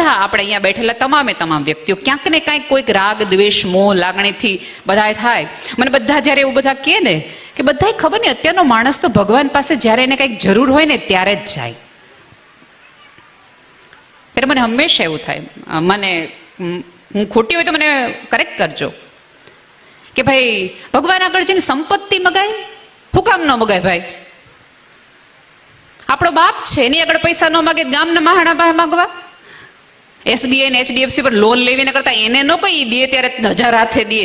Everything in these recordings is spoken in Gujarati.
બધા આપણે અહીંયા બેઠેલા તમામે તમામ વ્યક્તિઓ, ક્યાંક ને કાંઈક કોઈક રાગ, દ્વેષ, મોહ, લાગણીથી બધાએ થાય. મને બધા જ્યારે એવું બધા કહે ને, કે બધાએ ખબર નહીં, અત્યારનો માણસ તો ભગવાન પાસે જ્યારે એને કંઈક જરૂર હોય ને ત્યારે જ જાય. ત્યારે મને હંમેશા એવું થાય મને, હું ખોટી હોય તો મને કરેક્ટ કરજો. કે ભાઈ, ભગવાન આગળ જઈને સંપત્તિ મગાય હું કામ ન મગાય ભાઈ. આપણો બાપ છે, એની આગળ પૈસા ન માગે, ગામના મહાણા પાસે માગવા. એસબીઆઈ ને એચડીએફસી પર લોન લેવીને કરતા એને ન કઈ દે ત્યારે હજાર હાથે દે.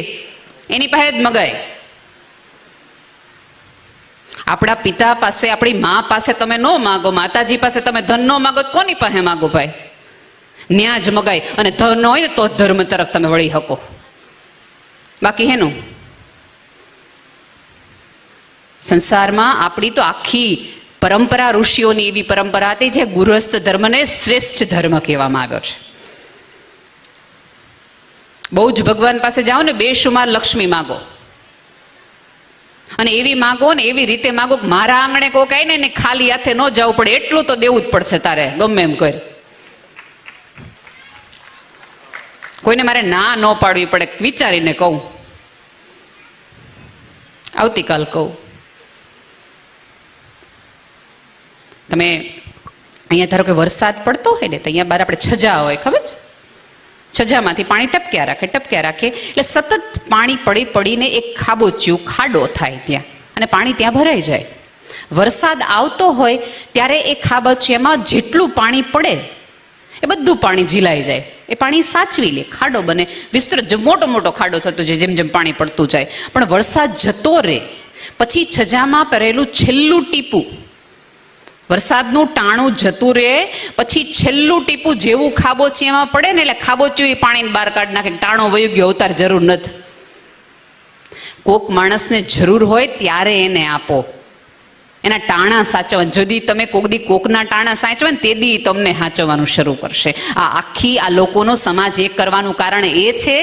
એની પાસે જ મગાય. આપણા પિતા પાસે, આપણી મા પાસે તમે ન માગો, માતાજી પાસે તમે ધન ન માગો કોની પાસે માગો ભાઈ? ન્યા જ મગાય અને ધન હોય તો ધર્મ તરફ તમે વળી શકો બાકી હેનું? સંસારમાં આપણી તો આખી પરંપરા ઋષિઓની એવી પરંપરા હતી જે ગૃહસ્થ ધર્મને શ્રેષ્ઠ ધર્મ કહેવામાં આવ્યો છે. બહુ જ ભગવાન પાસે જાઓ ને બેશુમાર લક્ષ્મી માગો. અને એવી માગો ને એવી રીતે માગો મારા આંગણે કોક આવીને ને ખાલી હાથે ન જવું પડે, એટલું તો દેવું જ પડશે તારે, ગમે એમ કર. કોઈને મારે ના ન પાડવી પડે, વિચારીને કહું. આવતીકાલ કહું. તમે અહીંયા ધારો કે વરસાદ પડતો હોય ને, તો અહીંયા બહાર આપણે છજા હોય, ખબર છે? છજામાંથી પાણી ટપક્યા રાખે ટપક્યા રાખે, એટલે સતત પાણી પડી પડીને એક ખાબોચ્યું ખાડો થાય ત્યાં, અને પાણી ત્યાં ભરાઈ જાય. વરસાદ આવતો હોય, ત્યારે એ ખાબોચિયામાં જેટલું પાણી પડે, એ બધું પાણી ઝીલાઈ જાય. એ પાણી સાચવી લે, ખાડો બને. વિસ્તૃત મોટો મોટો ખાડો થતો જાય જેમ જેમ પાણી પડતું જાય. પણ વરસાદ જતો રહે. પછી છજામાં પહેરેલું છેલ્લું ટીપું વરસાદનું ટાણું જતું રહે પછી છેલ્લું ટીપું જેવું ખાબોચિયામાં પડે ને એટલે ખાબોચ્યું એ પાણીને બહાર કાઢ નાખે ટાણો વયું ગયો, અવતાર જરૂર નથી. કોક માણસને જરૂર હોય ત્યારે એને આપો. એના ટાણા સાચવવા જદી તમે કોક દી કોકના ટાણા સાચવે ને તે દી તમને સાચવવાનું શરૂ કરશે. આ આખી આ લોકોનો સમાજ એક કરવાનું કારણ એ છે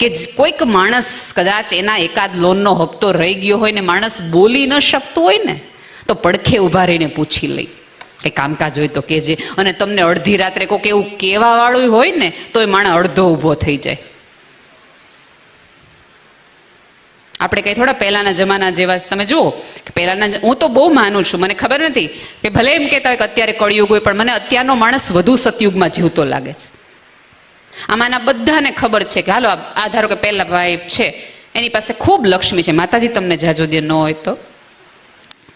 કે કોઈક માણસ કદાચ એના એકાદ લોનનો હપ્તો રહી ગયો હોય ને માણસ બોલી ન શકતું હોય ને તો પડખે ઊભા રહીને પૂછી લઈ કે કામકાજ હોય તો કહેજે. અને તમને અડધી રાત્રે કોઈક એવું કહેવા વાળું હોય ને તો એ માણસ અડધો ઊભો થઈ જાય. આપણે કંઈ થોડા પહેલાના જમાના જેવા, તમે જુઓ, કે પહેલાના હું તો બહુ માનું છું. મને ખબર નથી કે ભલે એમ કહેતા હોય કે અત્યારે કળિયુગ હોય, પણ મને અત્યારનો માણસ વધુ સતયુગમાં જીવતો લાગે છે. આમાંના બધાને ખબર છે કે હાલો આ ધારો કે પહેલા ભાઈ છે, એની પાસે ખૂબ લક્ષ્મી છે. માતાજી તમને જાજો દે ન હોય તો.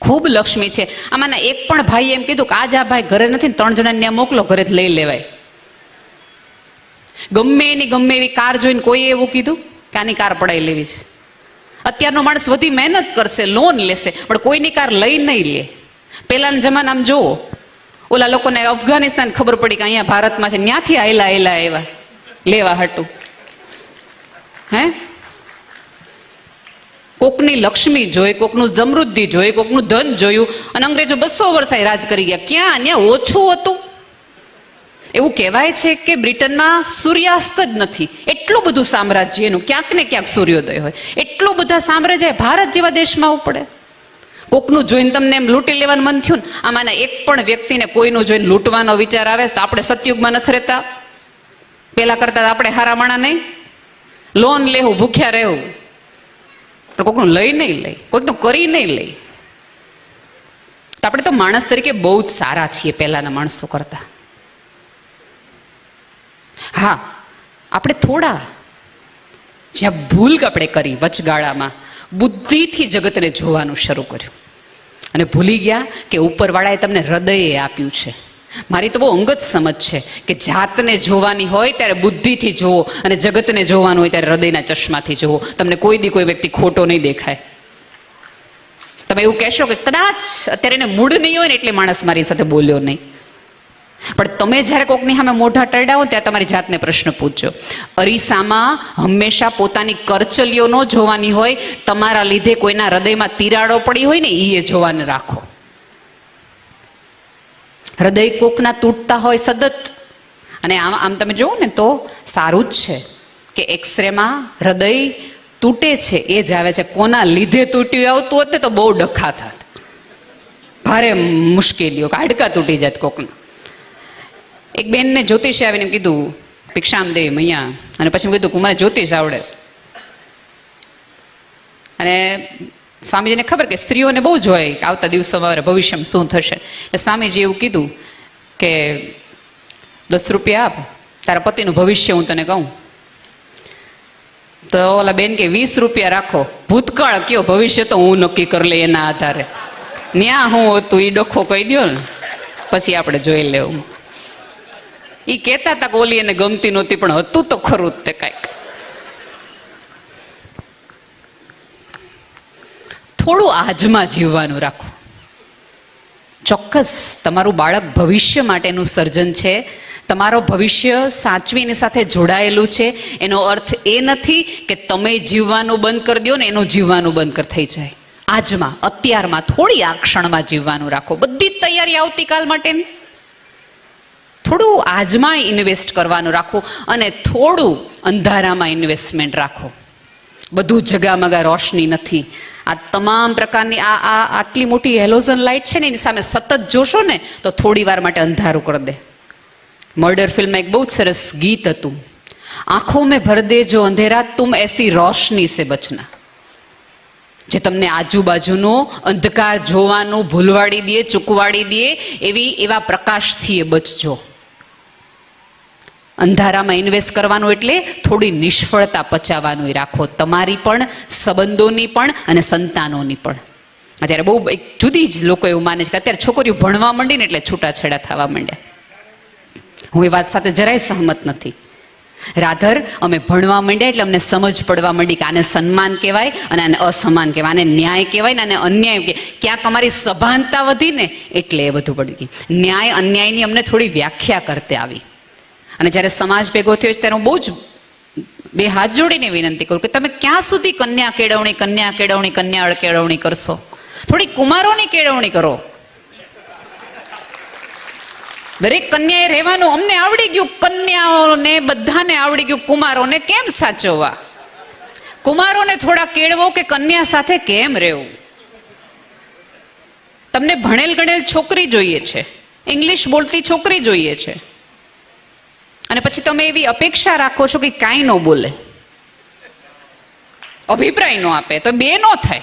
ખૂબ લક્ષ્મી છે. આમાંના એક પણ ભાઈ એમ કીધું કે આજ આ ભાઈ ઘરે નથી ત્રણ જણાને ત્યાં મોકલો, ઘરે લઈ લેવાય. ગમે એની ગમે એવી કાર જોઈને કોઈએ એવું કીધું કે આની કાર પડાવી લેવી છે. અત્યારનો માણસ બધી મહેનત કરશે, લોન લેશે, પણ કોઈની કાર લઈ નહીં લે. પહેલાના જમાનામાં જુઓ, ઓલા લોકોને અફઘાનિસ્તાન ખબર પડી કે અહીંયા ભારતમાં છે ત્યાંથી આયલા આયલા આવ્યા, લેવા હાટું. હે? કોકની લક્ષ્મી જોઈ, કોકનું સમૃદ્ધિ જોઈ, કોકનું ધન જોયું અને અંગ્રેજો બસો વર્ષે રાજ કરી ગયા. ક્યાં? અને ઓછું હતું. એવું કહેવાય છે કે બ્રિટનમાં સૂર્યાસ્ત જ નથી. એટલું બધું સામ્રાજ્ય એનું, ક્યાંક ને ક્યાંક સૂર્યોદય હોય. એટલું બધા સામ્રાજ્ય ભારત જેવા દેશમાં ઉપડે પડે. કોકનું જોઈને તમને એમ લૂંટી લેવાનું મન થયું ને, આમાંના એક પણ વ્યક્તિને કોઈનું જોઈને લૂંટવાનો વિચાર આવે તો આપણે સતયુગમાં નથી રહેતા. પહેલાં કરતા આપણે હારા માણા નહીં. લોન લેવું, ભૂખ્યા રહેવું. પણ કોઈકનું લઈ નહીં લઈ કોઈકનું કરી નહીં લઈ તો આપણે તો માણસ તરીકે બહુ જ સારા છીએ પહેલાના માણસો કરતા. હા, આપણે થોડા, જ્યાં ભૂલ આપણે કરી વચગાળામાં, બુદ્ધિથી જગતને જોવાનું શરૂ કર્યું. અને ભૂલી ગયા કે ઉપરવાળાએ તમને હૃદયે આપ્યું છે. મારી તો બહુ અંગત સમજ છે કે જાતને જોવાની હોય ત્યારે બુદ્ધિથી જોવો અને જગતને જોવાનું હોય ત્યારે હૃદયના ચશ્માથી જોવો. તમને કોઈ દી કોઈ વ્યક્તિ ખોટો નહીં દેખાય. તમે એવું કહેશો કે કદાચ અત્યારે એને મૂડ નહીં હોય ને એટલે માણસ મારી સાથે બોલ્યો નહીં. પણ તમે જ્યારે કોકની સામે મોઢા ટરડાવો ત્યાં તમારી જાતને પ્રશ્ન પૂછજો. અરીસામાં હંમેશા પોતાની કરચલીઓ ન જોવાની હોય, તમારા લીધે કોઈના હૃદયમાં તિરાડો પડી હોય ને એ જોવાને રાખો. હૃદય કોકના તૂટતા હોય સતત. અને આમ આમ તમે જોવો ને તો સારું જ છે કે એક્સરેમાં હૃદય તૂટે છે, એ જ આવે છે. કોના લીધે તૂટ્યું આવતું હોત તો બહુ ડખા થાત. ભારે મુશ્કેલીઓ, હાડકા તૂટી જાત કોકના. એક બેનને જ્યોતિષે આવીને કીધું ભિક્ષામ દે મૈયા, અને પછી મેં કીધું કુમારે જ્યોતિષ આવડે અને સ્વામીજીને ખબર કે સ્ત્રીઓને બહુ જ હોય આવતા દિવસોમાં મારે ભવિષ્યમાં શું થશે. એટલે સ્વામીજી એવું કીધું કે, દસ રૂપિયા આપ, તારા પતિનું ભવિષ્ય હું તને કહું. તો ઓલા બેન કે, વીસ રૂપિયા રાખો. ભૂતકાળ કયો ભવિષ્ય તો હું નક્કી કરી લઈ એના આધારે. ન્યા હું હતું એ ડખો કહી દો ને, પછી આપણે જોઈ લેવું. એ કહેતા હતા કે ઓલી એને ગમતી નહોતી, પણ હતું તો ખરું જ તે કાંઈક. થોડું આજમાં જીવવાનું રાખો. ચોક્કસ તમારું બાળક ભવિષ્ય માટેનું સર્જન છે. તમારો ભવિષ્ય સાચવીને સાથે જોડાયેલું છે. એનો અર્થ એ નથી કે તમે જીવવાનું બંધ કરી દો ને એનું જીવવાનું બંધ કર થઈ જાય. આજમાં, અત્યારમાં થોડી આ ક્ષણમાં જીવવાનું રાખો. બધી જ તૈયારી આવતીકાલ માટેની. થોડું આજમાં ઇન્વેસ્ટ કરવાનું રાખો અને થોડું અંધારામાં ઇન્વેસ્ટમેન્ટ રાખો. બધું જગામગા રોશની નથી. આ તમામ પ્રકારની આ આ આટલી મોટી હેલોઝન લાઇટ છે ને એની સામે સતત જોશો ને, તો થોડી વાર માટે અંધારું કરી દે. મર્ડર ફિલ્મમાં એક બહુ જ સરસ ગીત હતું. આંખો મેં ભર દે જો અંધેરા, તુમ એસી રોશની સે બચના. જે તમને આજુબાજુનો અંધકાર જોવાનું ભૂલવાડી દે, ચૂકવાડી દે, એવી એવા પ્રકાશથી એ બચજો. અંધારામાં ઇન્વેસ્ટ કરવાનું એટલે થોડી નિષ્ફળતા પચાવવાનું રાખો. તમારી પણ, સંબંધોની પણ અને સંતાનોની પણ. અત્યારે બહુ એક જુદી જ લોકો એવું માને છે કે અત્યારે છોકરીઓ ભણવા માંડી ને એટલે છૂટાછેડા થવા માંડ્યા. હું એ વાત સાથે જરાય સહમત નથી. રાધર, અમે ભણવા માંડ્યા એટલે અમને સમજ પડવા માંડી કે આને સન્માન કહેવાય અને આને અસમાન કહેવાય. આને ન્યાય કહેવાય ને આને અન્યાય કે ક્યાંક અમારી સભાનતા વધી ને એટલે એ બધું પડી ગયું ન્યાય અન્યાયની અમને થોડી વ્યાખ્યા કરતે આવી. અને જ્યારે સમાજ ભેગો થયો છે, ત્યારે હું બહુ જ બે હાથ જોડીને વિનંતી કરું કે તમે ક્યાં સુધી કન્યા કેળવણી કન્યા કેળવણી કન્યા કેળવણી કરશો? થોડી કુમારોની કેળવણી કરો. દરેક કન્યાએ રહેવાનું અમને આવડી ગયું, કન્યાઓને બધાને આવડી ગયું, કુમારોને કેમ સાચવવા? કુમારોને થોડા કેળવો કે કન્યા સાથે કેમ રહેવું? તમને ભણેલ ગણેલ છોકરી જોઈએ છે, ઇંગ્લિશ બોલતી છોકરી જોઈએ છે. અને પછી તમે એવી અપેક્ષા રાખો છો કે કાંઈ ન બોલે. અભિપ્રાય ન આપે, તો બે ન થાય.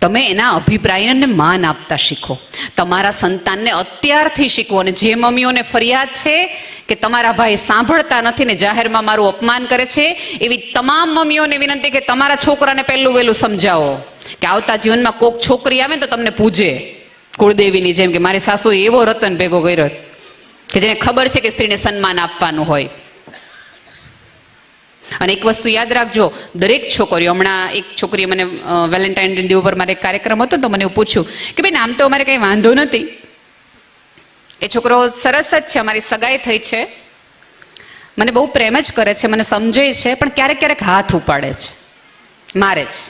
તમે એના અભિપ્રાયને માન આપતા શીખો. તમારા સંતાનને અત્યારથી શીખવો અને જે મમ્મીઓને ફરિયાદ છે કે તમારા ભાઈ સાંભળતા નથી ને જાહેરમાં મારું અપમાન કરે છે, એવી તમામ મમ્મીઓને વિનંતી કે તમારા છોકરાને પહેલું વહેલું સમજાવો. કે આવતા જીવનમાં કોક છોકરી આવે તો તમને પૂજે. કુળદેવીની જેમ કે મારી સાસુએ એવો રતન ભેગો કર્યો કે જેને ખબર છે કે સ્ત્રીને સન્માન આપવાનું હોય. અને એક વસ્તુ યાદ રાખજો, દરેક છોકરીઓ, હમણાં એક છોકરીએ મને વેલેન્ટાઇન ડે ઉપર મારે એક કાર્યક્રમ હતો તો મને એવું પૂછ્યું કે બેન, આમ તો અમારે કંઈ વાંધો નથી. એ છોકરો સરસ જ છે, અમારી સગાઈ થઈ છે. મને બહુ પ્રેમ જ કરે છે, મને સમજે છે, પણ ક્યારેક ક્યારેક હાથ ઉપાડે છે, મારે છે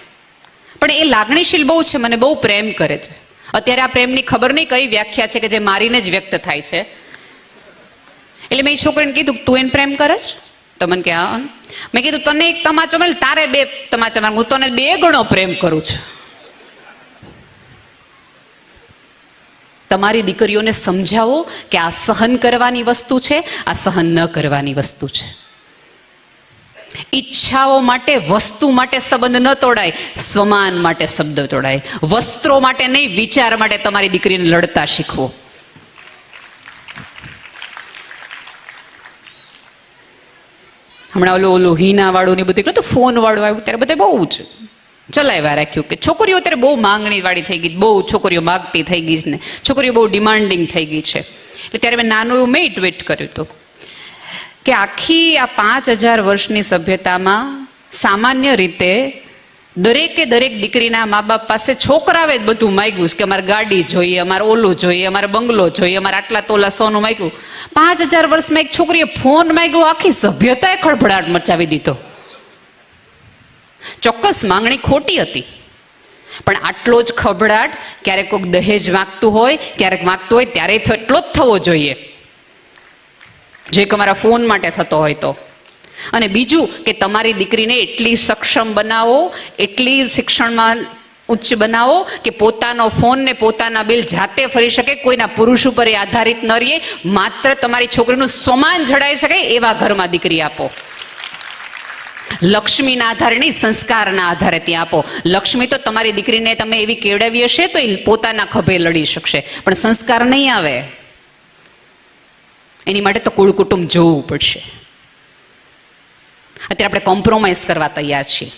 પણ એ લાગણીશીલ બહુ છે, મને બહુ પ્રેમ કરે છે. અત્યારે આ પ્રેમની ખબર નહીં કઈ વ્યાખ્યા છે કે જે મારીને જ વ્યક્ત થાય છે. એટલે મેં છોકરીને કીધું તું એને પ્રેમ કરે છે? તો મને કે, હા. મેં કીધું, તને એક તમાચો મળે તારે બે તમાચા મારે હું તને બે ગણો પ્રેમ કરું છું. તમારી દીકરીઓને સમજાવો કે આ સહન કરવાની વસ્તુ છે, આ સહન ન કરવાની વસ્તુ છે. ઈચ્છાઓ માટે, વસ્તુ માટે સંબંધ ન તોડાય, સ્વમાન માટે શબ્દ તોડાય. વસ્ત્રો માટે નહીં, વિચાર માટે તમારી દીકરીને લડતા શીખવો. હમણાં ઓલું ઓલું હીના વાળું ને બધું તો ફોન વાળું આવ્યું, ત્યારે બધે બહુ જ ચલાવ્યા રાખ્યું કે છોકરીઓ અત્યારે બહુ માંગણી વાળી થઈ ગઈ બહુ છોકરીઓ માગતી થઈ ગઈ છે ને, છોકરીઓ બહુ ડિમાન્ડિંગ થઈ ગઈ છે. એટલે ત્યારે મેં નાનું એવું મેં ટ્વીટ કર્યું હતું. કે આખી આ પાંચ હજાર વર્ષની સભ્યતામાં સામાન્ય રીતે દરેકે દરેક દીકરીના મા બાપ પાસે છોકરાવે જ બધું માગ્યું છે કે અમારે ગાડી જોઈએ, અમારે ઓલું જોઈએ, અમારે બંગલો જોઈએ, અમારે આટલા તોલા સોનું માગ્યું. પાંચ હજાર વર્ષમાં એક છોકરીએ ફોન માગ્યો, આખી સભ્યતાએ ખળભળાટ મચાવી દીધો. ચોક્કસ માંગણી ખોટી હતી. પણ આટલો જ ખભડાટ ક્યારેક કોઈક દહેજ માગતું હોય, ક્યારેક માગતું હોય, ત્યારે એટલો જ થવો જોઈએ. જે તમારા ફોન માટે થતો હોય તો. અને બીજું કે તમારી દીકરીને એટલી સક્ષમ બનાવો, એટલી શિક્ષણમાં ઉચ્ચ બનાવો કે પોતાનો ફોન ને પોતાના બિલ જાતે ફરી શકે, કોઈના પુરુષ ઉપર એ આધારિત ન રહીએ, માત્ર તમારી છોકરીનું સમાન જડાઈ શકે એવા ઘરમાં દીકરી આપો. લક્ષ્મીના આધારે નહીં સંસ્કારના આધારે ત્યાં આપો. લક્ષ્મી તો તમારી દીકરીને તમે એવી કેળવી હશે તો એ પોતાના ખભે લડી શકશે. પણ સંસ્કાર નહીં આવે. એની માટે તો કુળ કુટુંબ જોવું પડશે. અત્યારે આપણે કોમ્પ્રોમાઇઝ કરવા તૈયાર છીએ.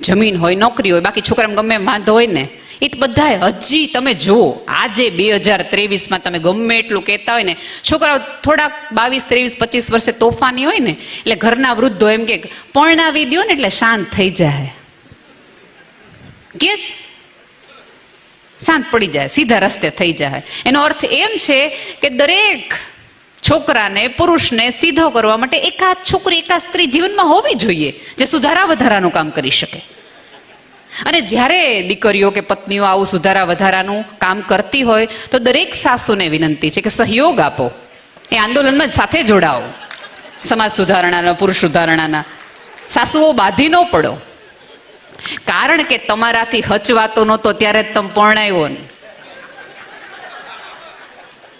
જમીન હોય, નોકરી હોય, બાકી છોકરાને ગમે વાંધો હોય ને, એ તો બધાએ હજી તમે જુઓ, આજે બે હજાર ત્રેવીસમાં તમે ગમે એટલું કહેતા હોય ને, છોકરાઓ થોડાક બાવીસ, ત્રેવીસ, પચીસ વર્ષે તોફાની હોય ને, એટલે ઘરના વૃદ્ધો એમ કે, પરણાવી દો ને એટલે શાંત થઈ જાય. કે શાંત પડી જાય, સીધા રસ્તે થઈ જાય. એનો અર્થ એમ છે કે દરેક છોકરાને, પુરુષને સીધો કરવા માટે એકાદ છોકરી, એકાદ સ્ત્રી જીવનમાં હોવી જોઈએ જે સુધારા વધારાનું કામ કરી શકે. અને જ્યારે દીકરીઓ કે પત્નીઓ આવું સુધારા વધારાનું કામ કરતી હોય, તો દરેક સાસુને વિનંતી છે કે સહયોગ આપો. એ આંદોલનમાં સાથે જોડાઓ. સમાજ સુધારણાના, પુરુષ સુધારણાના. સાસુઓ બાધી ન પડો. કારણ કે તમારાથી હચવાતો નહોતો, ત્યારે જ તમે પરણાવ્યો ને.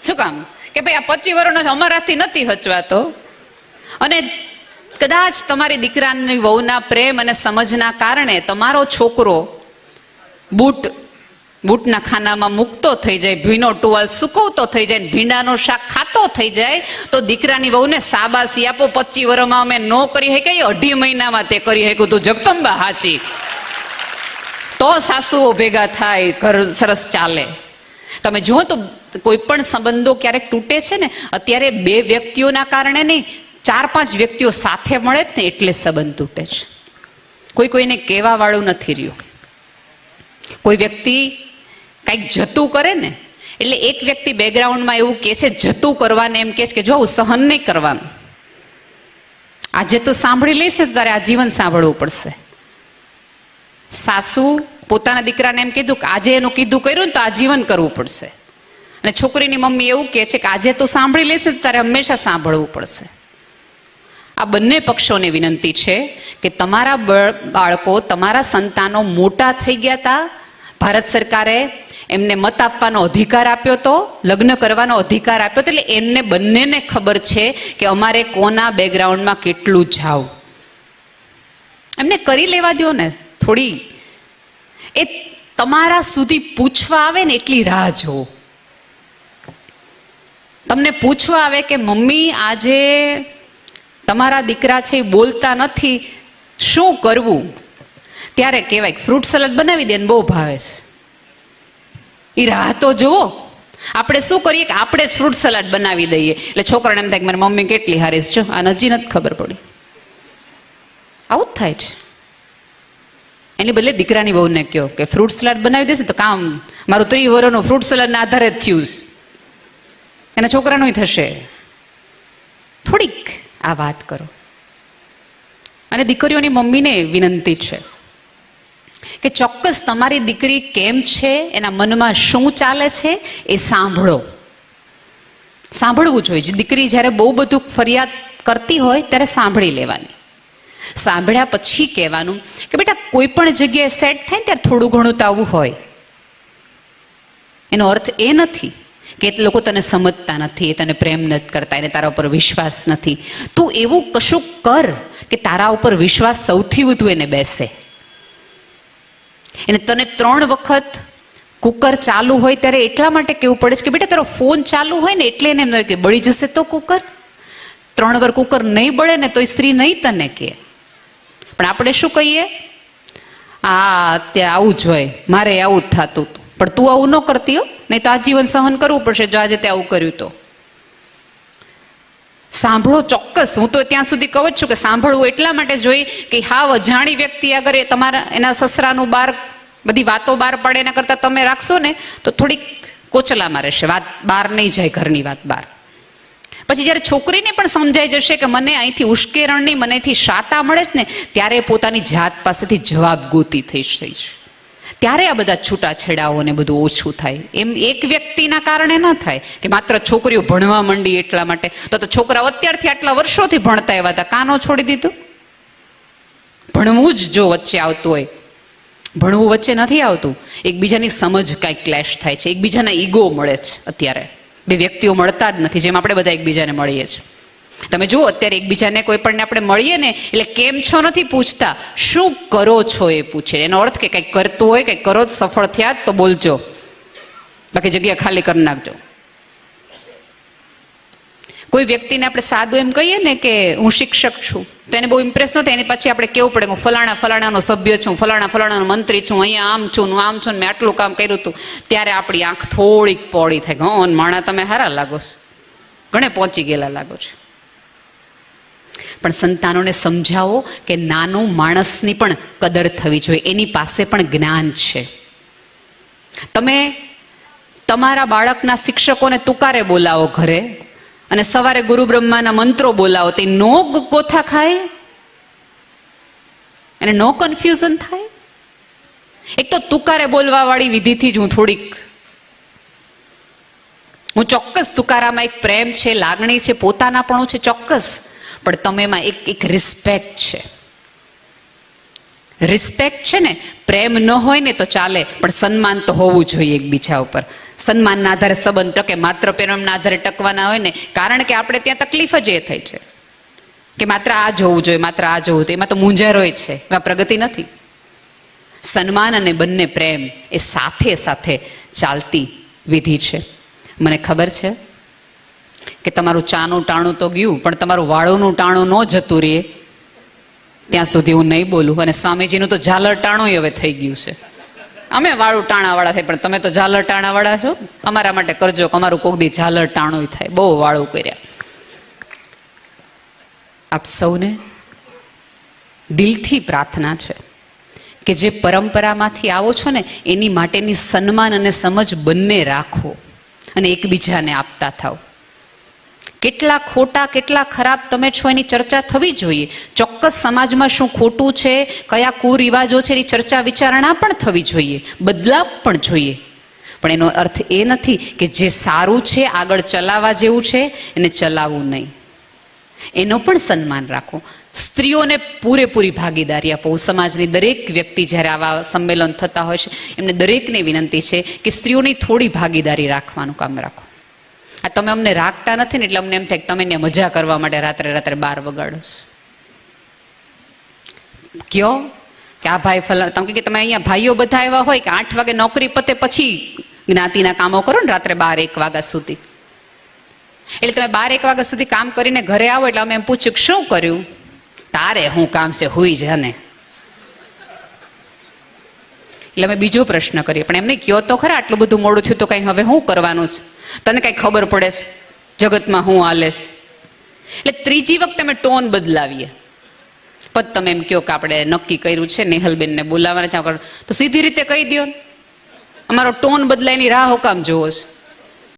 શું કામ? કે ભાઈ, આ પચીસ વર્ષનો અમારાથી નથી હચવાતો. અને કદાચ તમારી દીકરાની વહુના પ્રેમ અને સમજના કારણે તમારો છોકરો બૂટ, બૂટના ખાનામાં મૂકતો થઈ જાય, ભીનો ટુવાલ સૂકવતો થઈ જાય ભીંડાનું શાક ખાતો થઈ જાય, તો દીકરાની વહુને સાબાસી આપો. પચી વર્ષમાં અમે ન કરી શકી અઢી મહિનામાં તે કરી શક્યું તું જગદંબા હાચી. તો સાસુઓ ભેગા થાય, ઘર સરસ ચાલે. તમે જુઓ તો કોઈ પણ સંબંધો ક્યારેક તૂટે છે ને, અત્યારે બે વ્યક્તિઓના કારણે નહીં, ચાર પાંચ વ્યક્તિઓ સાથે મળે જ ને એટલે સંબંધ તૂટે છે. કોઈ કોઈને કહેવા વાળું નથી રહ્યું. કોઈ વ્યક્તિ કંઈક જતું કરે ને, એટલે એક વ્યક્તિ બેકગ્રાઉન્ડમાં એવું કહે છે, જતું કરવાને એમ કહે છે કે, જો આવું સહન નહીં કરવાનું. આજે તો સાંભળી લઈશ ત્યારે તો તારે આજીવન સાંભળવું પડશે. સાસુ પોતાના દીકરાને એમ કીધું કે, આજે એનું કીધું કર્યું ને તો આજીવન કરવું પડશે. અને છોકરીની મમ્મી એવું કહે છે કે આજે તો સાંભળી લેશે તારે હંમેશા સાંભળવું પડશે. આ બંને પક્ષોને વિનંતી છે કે તમારા બાળકો, તમારા સંતાનો મોટા થઈ ગયા હતા ભારત સરકારે એમને મત આપવાનો અધિકાર આપ્યો તો, લગ્ન કરવાનો અધિકાર આપ્યો એટલે એમને બંનેને ખબર છે કે અમારે કોના બેકગ્રાઉન્ડમાં કેટલું જાવ. એમને કરી લેવા દો ને, થોડી. એ તમારા સુધી પૂછવા આવે ને એટલી રાહ જોવો તમને પૂછવા આવે કે, મમ્મી, આજે તમારા દીકરા છે એ બોલતા નથી, શું કરવું? ત્યારે કહેવાય ફ્રૂટ સલાડ બનાવી દે ને બહુ ભાવે છે. એ રાહ તો જુઓ. આપણે શું કરીએ કે, આપણે જ ફ્રૂટ સલાડ બનાવી દઈએ. એટલે છોકરાને એમ થાય કે, મારી મમ્મી કેટલી હારી છે જો આને હજી નથી ખબર પડી. આવું જ થાય છે. એની બદલે દીકરાની બહુને કહો કે, ફ્રૂટ સલાડ બનાવી દેશે તો કામ, મારું ત્રી વર્ષનું ફ્રૂટ સલાડના આધારે જ થયું છે. એના છોકરાનોય થશે. થોડીક આ વાત કરો. અને દીકરીઓની મમ્મીને વિનંતી છે કે ચોક્કસ તમારી દીકરી કેમ છે, એના મનમાં શું ચાલે છે, એ સાંભળો. સાંભળવું જોઈએ. દીકરી જ્યારે બહુ બધું ફરિયાદ કરતી હોય ત્યારે સાંભળી લેવાની. સાંભળ્યા પછી કહેવાનું કે બેટા, કોઈ પણ જગ્યાએ સેટ થાય ત્યારે થોડું ઘણું તો આવું હોય. એનો અર્થ એ નથી કે લોકો તને સમજતા નથી તને પ્રેમ નથી કરતા, એને તારા ઉપર વિશ્વાસ નથી. તું એવું કશું કર કે તારા ઉપર વિશ્વાસ સૌથી વધુ એને બેસે. એને તને ત્રણ વખત કુકર ચાલુ હોય ત્યારે એટલા માટે કેવું પડે છે કે બેટા, તારો ફોન ચાલુ હોય ને એટલે એને એમ કે બળી જશે તો કુકર. ત્રણ વાર કુકર નહીં બળે ને તો એ સ્ત્રી નહીં તને કહે. પણ આપણે શું કહીએ? આ અત્યારે આવું જ હોય. મારે આવું જ થતું હતું. પણ તું આવું ન કરતી હો, નહીં તો આજીવન સહન કરવું પડશે જો આજે તે આવું કર્યું તો. સાંભળો ચોક્કસ, હું તો ત્યાં સુધી કહું જ છું કે સાંભળવું એટલા માટે જોઈ કે હાવ અજાણી વ્યક્તિ અગર એ તમારા, એના સસરાનું બાર, બધી વાતો બહાર પડે એના કરતાં તમે રાખશો ને, તો થોડીક કોચલામાં રહેશે. વાત બહાર નહીં જાય ઘરની વાત બહાર પછી જ્યારે છોકરીને પણ સમજાઈ જશે કે મને અહીંથી ઉશ્કેરણની મનેથી શાતા મળે છે ને, ત્યારે પોતાની જાત પાસેથી જવાબ ગોતી થઈ જશે ત્યારે આ બધા છૂટાછેડાઓ ને બધું ઓછું થાય. એમ એક વ્યક્તિના કારણે ન થાય કે માત્ર છોકરીઓ ભણવા માંડી એટલા માટે. તો તો છોકરાઓ અત્યારથી આટલા વર્ષોથી ભણતા એવા હતા. કાનો છોડી દીધું? ભણવું જ જો વચ્ચે આવતું હોય. ભણવું વચ્ચે નથી આવતું. એકબીજાની સમજ કાંઈક ક્લેશ થાય છે. એકબીજાના ઈગો મળે છે અત્યારે. બે વ્યક્તિઓ મળતા જ નથી, જેમ આપણે બધા એકબીજાને મળીએ છીએ. તમે જુઓ, અત્યારે એકબીજાને કોઈ પણ આપણે મળીએ ને, એટલે કેમ છો નથી પૂછતા? શું કરો છો એ પૂછે. એનો અર્થ કે કંઈક કરતું હોય, કંઈક કરો જ સફળ થયા તો બોલજો. બાકી જગ્યા ખાલી કરી નાખજો. કોઈ વ્યક્તિને આપણે સાદું એમ કહીએ ને કે હું શિક્ષક છું, તો એને બહુ ઇમ્પ્રેસ ન થાય, એની પછી આપણે કેવું પડે હું ફલાણા ફલાણાનો સભ્ય છું, ફલાણા ફલાણાનો મંત્રી છું, અહીંયા આમ છું, હું આમ છું મેં આટલું કામ કર્યું હતું, ત્યારે આપણી આંખ થોડીક પોળી થાય હં, માણા, તમે હારા લાગો છો. ઘણે પહોંચી ગયેલા લાગો છો. પણ સંતાનોને સમજાવો કે નાનું માણસની પણ કદર થવી જોઈએ. એની પાસે પણ જ્ઞાન છે. તમે તમારા બાળકના શિક્ષકોને તુકારે બોલાવો ઘરે અને સવારે ગુરુ બ્રહ્માના મંત્રો બોલાવો. તે નો ગોથા ખાય? અને નો કન્ફ્યુઝન થાય? એક તો તુકારે બોલવા વાળી વિધિથી જ હું થોડીક હું ચોક્કસ તુકારામાં એક પ્રેમ છે, લાગણી છે, પોતાનાપણું છે, ચોક્કસ. પણ તમે એમાં એક એક રિસ્પેક્ટ છે. રિસ્પેક્ટ છે ને, પ્રેમ ન હોય ને તો ચાલે, પણ સન્માન તો હોવું જોઈએ એકબીજા ઉપર. સન્માનના આધારે સંબંધ ટકે, માત્ર પ્રેમના આધારે ટકવાના હોય ને, કારણ કે આપણે ત્યાં તકલીફ જ એ થઈ છે. કે માત્ર આ જોવું જોઈએ, માત્ર આ જોવું એમાં તો મૂંઝારોય છે, એમાં પ્રગતિ નથી. સન્માન અને બંને પ્રેમ એ સાથે સાથે ચાલતી વિધિ છે. મને ખબર છે કે તમારું ચાનું ટાણું તો ગયું, પણ તમારું વાળોનું ટાણું ન જતું રહે ત્યાં સુધી હું નહીં બોલું. અને સ્વામીજીનું તો ઝાલર ટાણું હવે થઈ ગયું છે. અમે વાળું ટાણાવાળા થાય પણ તમે તો ઝાલર ટાણાવાળા છો. અમારા માટે કરજો અમારું કોક દી ઝાલર ટાણું થાય. બહુ વાળું કર્યા. આપ સૌને દિલથી પ્રાર્થના છે કે જે પરંપરામાંથી આવો છો ને, એની માટેની સન્માન અને સમજ બંને રાખો અને એકબીજાને આપતા થાઓ. કેટલા ખોટા, કેટલા ખરાબ તમે છો એની ચર્ચા થવી જોઈએ. ચોક્કસ સમાજમાં શું ખોટું છે, કયા કુરિવાજો છે, એની ચર્ચા વિચારણા પણ થવી જોઈએ, બદલાવ પણ જોઈએ. પણ એનો અર્થ એ નથી કે જે સારું છે, આગળ ચલાવવા જેવું છે, એને ચલાવવું નહીં. એનો પણ સન્માન રાખો. સ્ત્રીઓને પૂરેપૂરી ભાગીદારી આપો. સમાજની દરેક વ્યક્તિ જ્યારે આવા સંમેલન થતા હોય છે, એમને દરેકને વિનંતી છે કે સ્ત્રીઓની થોડી ભાગીદારી રાખવાનું કામ રાખો. આ તમે અમને રાખતા નથી ને એટલે અમને એમ થાય તમે ને મજા કરવા માટે રાત્રે રાત્રે બાર વગાડો કયો? કે આ ભાઈ ફલા તમે કે તમે અહીંયા ભાઈઓ બધા એવા હોય કે આઠ વાગે નોકરી પતે પછી જ્ઞાતિના કામો કરો ને રાત્રે બાર એક વાગ્યા સુધી. એટલે તમે બાર એક વાગ્યા સુધી કામ કરીને ઘરે આવો એટલે અમે એમ પૂછ્યું શું કર્યું? તારે હું કામ છે હુઈ જાને એટલે અમે બીજો પ્રશ્ન કરીએ. પણ એમને કયો તો ખરા, આટલું બધું મોડું થયું તો કંઈ હવે શું કરવાનું છે? તને કંઈ ખબર પડે છે? જગતમાં હું હાલે એટલે ત્રીજી વખત અમે ટોન બદલાવીએ. પદ તમે એમ કહો કે આપણે નક્કી કર્યું છે, નેહલબેનને બોલાવવાના છે તો સીધી રીતે કહી દો અમારો ટોન બદલાયની રાહ હુકામ જોવો છે?